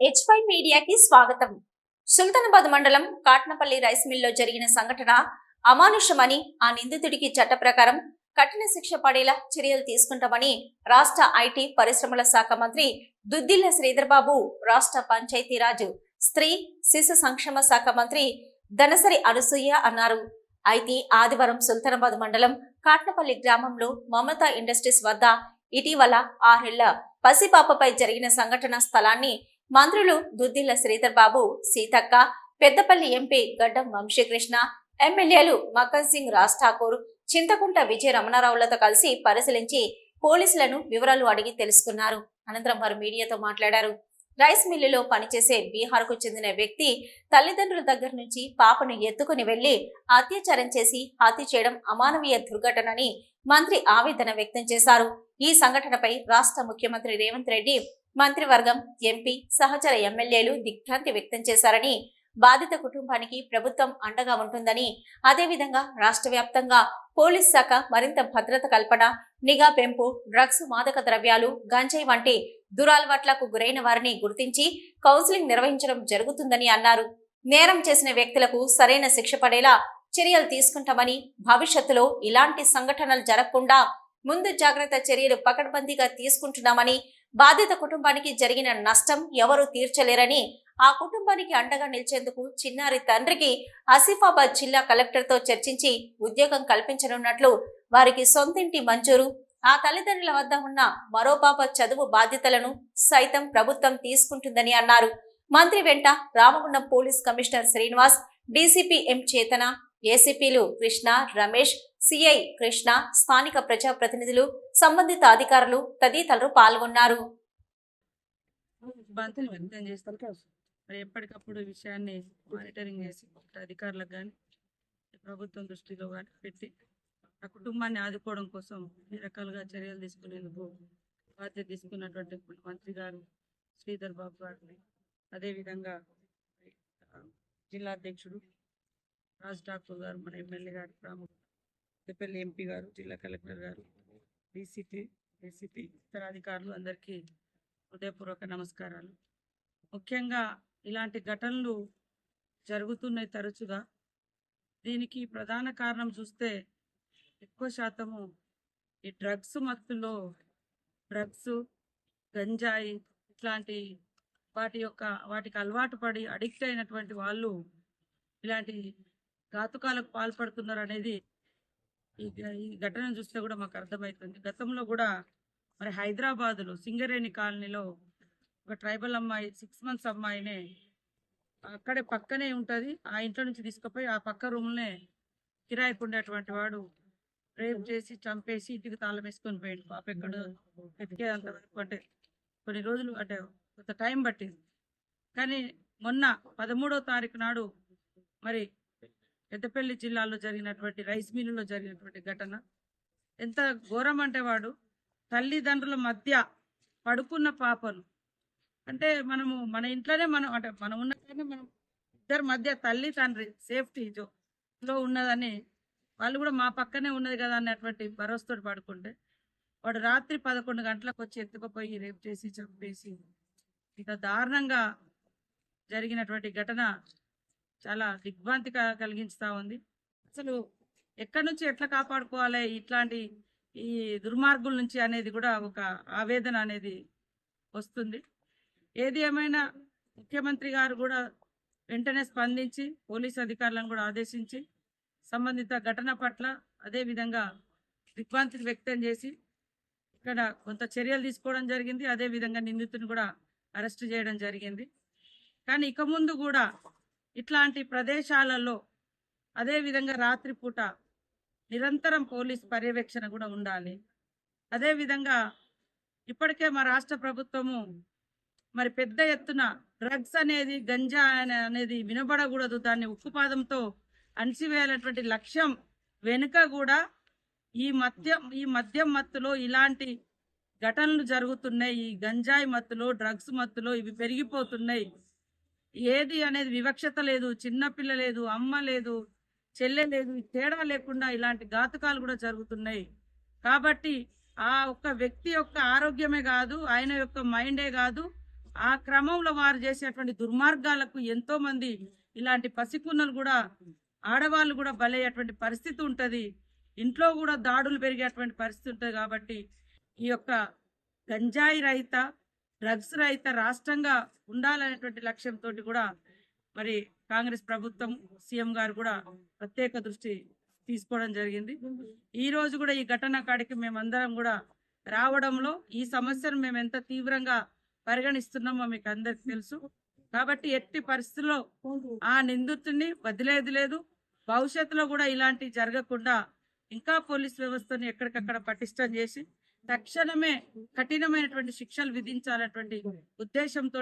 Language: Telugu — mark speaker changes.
Speaker 1: హెచ్ ఫైవ్ మీడియాకి స్వాగతం. సుల్తానాబాద్ మండలం కాట్నపల్లి రైస్ మిల్లో జరిగిన సంఘటన అమానుషమని ఆ నిందితుడికి చట్ట ప్రకారం కఠిన శిక్ష పడేలా చర్యలు తీసుకుంటామని రాష్ట్ర ఐటీ పరిశ్రమల శాఖ మంత్రి దుద్దిల్ల శ్రీధర్బాబు రాష్ట్ర పంచాయతీరాజ్ స్త్రీ శిశు సంక్షేమ శాఖ మంత్రి ధనసరి అనసూయ అన్నారు. అయితే ఆదివారం సుల్తానాబాద్ మండలం కాట్నపల్లి గ్రామంలో మమతా ఇండస్ట్రీస్ వద్ద ఇటీవల ఆరేళ్ళ పసిపాపపై జరిగిన సంఘటన స్థలాన్ని మంత్రులు దుద్దిల్ల శ్రీధర్ బాబు సీతక్క పెద్దపల్లి ఎంపీ గడ్డం వంశీకృష్ణ ఎమ్మెల్యేలు మక్కన్ సింగ్ రాజ్ ఠాకూర్ చింతకుంట విజయ రమణారావులతో కలిసి పరిశీలించి పోలీసులను వివరాలు అడిగి తెలుసుకున్నారు. అనంతరం వారు మీడియాతో మాట్లాడారు. రైస్ మిల్లులో పనిచేసే బీహార్కు చెందిన వ్యక్తి తల్లిదండ్రుల దగ్గర నుంచి పాపను ఎత్తుకుని వెళ్ళి అత్యాచారం చేసి హత్య చేయడం అమానవీయ దుర్ఘటనని మంత్రి ఆవేదన వ్యక్తం చేశారు. ఈ సంఘటనపై రాష్ట్ర ముఖ్యమంత్రి రేవంత్ రెడ్డి మంత్రివర్గం ఎంపీ సహచర ఎమ్మెల్యేలు దిగ్భ్రాంతి వ్యక్తం చేశారని బాధిత కుటుంబానికి ప్రభుత్వం అండగా ఉంటుందని అదేవిధంగా రాష్ట్ర వ్యాప్తంగా పోలీస్ శాఖ మరింత భద్రత కల్పన నిఘా పెంపు డ్రగ్స్ మాదక ద్రవ్యాలు గంజాయి వంటి దురాలవాట్లకు గురైన వారిని గుర్తించి కౌన్సిలింగ్ నిర్వహించడం జరుగుతుందని అన్నారు. నేరం చేసిన వ్యక్తులకు సరైన శిక్ష పడేలా చర్యలు తీసుకుంటామని భవిష్యత్తులో ఇలాంటి సంఘటనలు జరగకుండా ముందు జాగ్రత్త చర్యలు పకడ్బందీగా తీసుకుంటున్నామని బాధిత కుటుంబానికి జరిగిన నష్టం ఎవరూ తీర్చలేరని ఆ కుటుంబానికి అండగా నిలిచేందుకు చిన్నారి తండ్రికి ఆసిఫాబాద్ జిల్లా కలెక్టర్తో చర్చించి ఉద్యోగం కల్పించనున్నట్లు వారికి సొంతింటి మంజూరు. ఆ తల్లిదండ్రుల వద్ద ఉన్న మరో పాప చదువు బాధ్యతలను సైతం ప్రభుత్వం తీసుకుంటుందని అన్నారు. మంత్రి వెంట Ramagundam police commissioner Srinivas DCP M Chetana ఏసీపీలు Krishna Ramesh CI Krishna స్థానిక ప్రజాప్రతినిధులు సంబంధిత అధికారులు తదితరులు పాల్గొన్నారు.
Speaker 2: వ్యక్తం చేస్తారు మరి ఎప్పటికప్పుడు విషయాన్ని మానిటరింగ్ చేసి అధికారులకు కానీ ప్రభుత్వం దృష్టిలో కానీ పెట్టి ఆ కుటుంబాన్ని ఆదుకోవడం కోసం అన్ని రకాలుగా చర్యలు తీసుకునేందుకు బాధ్యత తీసుకున్నటువంటి మంత్రి గారు శ్రీధర్ బాబు గారిని అదేవిధంగా జిల్లా అధ్యక్షుడు రాజ్ ఠాకూర్ గారు మన ఎమ్మెల్యే గారు రాము పెద్దపల్లి ఎంపీ గారు జిల్లా కలెక్టర్ గారు డీసీపీ ఏసీపీ ఇతర అధికారులు అందరికీ హృదయపూర్వక నమస్కారాలు. ముఖ్యంగా ఇలాంటి ఘటనలు జరుగుతున్నాయి తరచుగా దీనికి ప్రధాన కారణం చూస్తే ఎక్కువ శాతము ఈ డ్రగ్స్ మత్తులో డ్రగ్స్ గంజాయి ఇట్లాంటి వాటి యొక్క వాటికి అలవాటు పడి అడిక్ట్ అయినటువంటి వాళ్ళు ఇలాంటి ఘాతుకాలకు పాల్పడుతున్నారు అనేది ఈ ఘటనను చూస్తే కూడా మాకు అర్థమవుతుంది గతంలో కూడా మరి హైదరాబాదులో సింగరేణి కాలనీలో ఒక ట్రైబల్ అమ్మాయి సిక్స్ మంత్స్ అమ్మాయినే అక్కడే పక్కనే ఉంటుంది. ఆ ఇంట్లో నుంచి తీసుకుపోయి ఆ పక్క రూమ్నే కిరాయికి ఉండేటువంటి వాడు రేప్ చేసి చంపేసి ఇంటికి తాళం వేసుకొని పోయాడు. పాప ఎక్కడ ఎతికేంత వరకు అంటే కొన్ని రోజులు అంటే కొంత టైం పట్టింది. కానీ మొన్న పదమూడో తారీఖు నాడు మరి పెద్దపల్లి జిల్లాలో జరిగినటువంటి రైస్ మిల్లులో జరిగినటువంటి ఘటన. ఎంత ఘోరం అంటే వాడు తల్లిదండ్రుల మధ్య పడుకున్న పాపను అంటే మనము మన ఇంట్లోనే మనం అంటే మనం ఉన్న మనం ఇద్దరి మధ్య తల్లి తండ్రి సేఫ్టీ లో ఉన్నదని వాళ్ళు కూడా మా పక్కనే ఉన్నది కదా అన్నటువంటి భరోసాతో పడుకుంటే వాడు రాత్రి పదకొండు గంటలకు వచ్చి ఎత్తుకుపోయి రేపు చేసి చంపేసి ఇంత దారుణంగా జరిగినటువంటి ఘటన చాలా దిగ్భ్రాంతి కలిగించుతా ఉంది. అసలు ఎక్కడి నుంచి ఎట్లా కాపాడుకోవాలి? ఇట్లాంటి ఈ దుర్మార్గుల నుంచి అనేది కూడా ఒక ఆవేదన అనేది వస్తుంది. ఏది ఏమైనా ముఖ్యమంత్రి గారు కూడా వెంటనే స్పందించి పోలీస్ అధికారులను కూడా ఆదేశించి సంబంధిత ఘటన పట్ల అదే విధంగా దిగ్భ్రాంతిని వ్యక్తం చేసి ఇక్కడ కొంత చర్యలు తీసుకోవడం జరిగింది. అదే విధంగా నిందితుని కూడా అరెస్ట్ చేయడం జరిగింది. కానీ ఇక ముందు కూడా ఇట్లాంటి ప్రదేశాలలో అదేవిధంగా రాత్రిపూట నిరంతరం పోలీస్ పర్యవేక్షణ కూడా ఉండాలి. అదే విధంగా ఇప్పటికే మా రాష్ట్ర ప్రభుత్వము మరి పెద్ద ఎత్తున డ్రగ్స్ అనేది గంజా అనేది వినబడకూడదు. దాన్ని ఉక్కుపాదంతో అణిచివేయాలన్నటువంటి లక్ష్యం వెనుక కూడా ఈ మద్యం ఈ మద్యం మత్తులో ఇలాంటి ఘటనలు జరుగుతున్నాయి. ఈ గంజాయి మత్తులో డ్రగ్స్ మత్తులో ఇవి పెరిగిపోతున్నాయి. ఏది అనేది వివక్షత లేదు చిన్నపిల్ల లేదు అమ్మ లేదు చెల్లె లేదు తేడా లేకుండా ఇలాంటి ఘాతుకాలు కూడా జరుగుతున్నాయి. కాబట్టి ఆ ఒక్క వ్యక్తి యొక్క ఆరోగ్యమే కాదు ఆయన యొక్క మైండే కాదు ఆ క్రమంలో వారు చేసేటువంటి దుర్మార్గాలకు ఎంతో మంది ఇలాంటి పసికున్నలు కూడా ఆడవాళ్ళు కూడా బలయ్యేటువంటి పరిస్థితి ఉంటుంది. ఇంట్లో కూడా దాడులు పెరిగేటువంటి పరిస్థితి ఉంటుంది కాబట్టి ఈ యొక్క గంజాయి రహిత డ్రగ్స్ రహిత రాష్ట్రంగా ఉండాలనేటువంటి లక్ష్యంతో కూడా మరి కాంగ్రెస్ ప్రభుత్వం సీఎం గారు కూడా ప్రత్యేక దృష్టి తీసుకోవడం జరిగింది. ఈ రోజు కూడా ఈ ఘటన కాడికి మేమందరం కూడా రావడంలో ఈ సమస్యను మేము ఎంత తీవ్రంగా పరిగణిస్తున్నామో మీకు అందరికి తెలుసు. కాబట్టి ఎట్టి పరిస్థితుల్లో ఆ నిందితుడిని వదిలేది లేదు. భవిష్యత్తులో కూడా ఇలాంటివి జరగకుండా ఇంకా పోలీస్ వ్యవస్థను ఎక్కడికక్కడ పటిష్టం చేసి తక్షణమే కఠినమైనటువంటి శిక్షలు విధించాలన్నటువంటి ఉద్దేశంతో